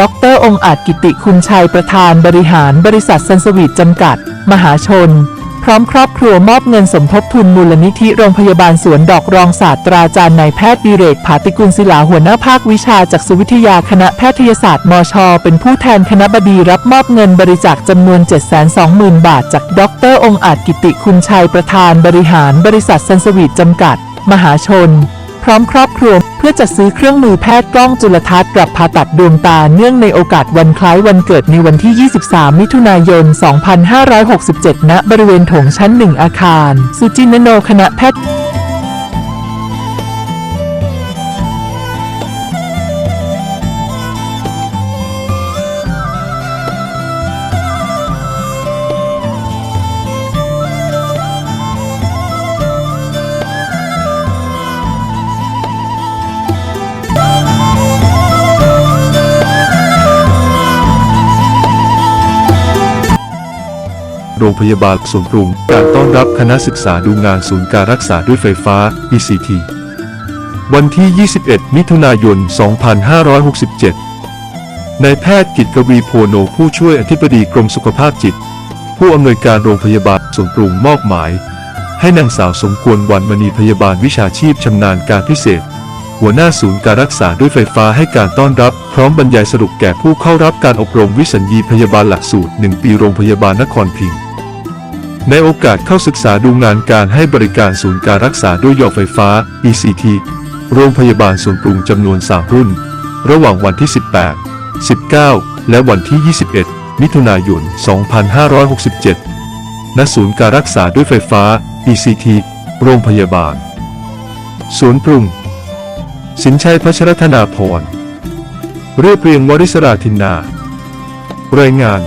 ดร องค์อาจกิติคุณชัยประธานบริหารบริษัทซันสวีทจำกัด มหาชน พร้อมครอบครัวมอบเงินสมทบทุนมูลนิธิโรงพยาบาลสวนดอกรองศาสตราจารย์นายแพทย์ดิเรกผาติกุลศิลาหัวหน้าภาควิชาจากสุวิทยาคณะแพทยศาสตร์มช เป็นผู้แทนคณะบดีรับมอบเงินบริจาคจำนวน 720,000 บาท จากดร องค์อาจกิติคุณชัยประธานบริหารบริษัทซันสวีทจำกัด มหาชน พร้อมครอบครัวเพื่อจัดซื้อเครื่องมือแพทย์กล้องจุลทรรศน์ปรับผ่าตัดดวงตาเนื่องในโอกาสวันคล้ายวันเกิดในวันที่ 23 มิถุนายน 2567 ณ บริเวณโถงชั้น 1 อาคาร สุจินโนคณะแพทย์ โรงพยาบาลสวนปรุง การต้อนรับคณะศึกษาดูงานศูนย์การรักษาด้วยไฟฟ้า ECT วันที่ 21 มิถุนายน 2567 นายแพทย์กิตกวีโพโนผู้ช่วยอธิบดีกรมสุขภาพจิต ผู้อำนวยการโรงพยาบาลสวนปรุงมอบหมาย ให้นางสาวสมควรวันมณีพยาบาลวิชาชีพชำนาญการพิเศษ หัวหน้าศูนย์การรักษาด้วยไฟฟ้าให้การต้อนรับ พร้อมบรรยายสรุปแก่ผู้เข้ารับการอบรมวิสัญญีพยาบาลหลักสูตร 1 ปีโรงพยาบาลนครพิงค์ ในโอกาสเข้าศึกษาดูงานการให้บริการศูนย์การรักษาด้วยหยอดไฟฟ้า ECT โรงพยาบาลส่วนปรุงจำนวน 3 รุ่น ระหว่างวันที่ 18 19 และวันที่ 21 มิถุนายน 2567 ณ ศูนย์การรักษาด้วยไฟฟ้า ECT โรงพยาบาลสวนปรุง สินชัยพัชรธนาพร เรียบเรียงวริศราธินนา รายงาน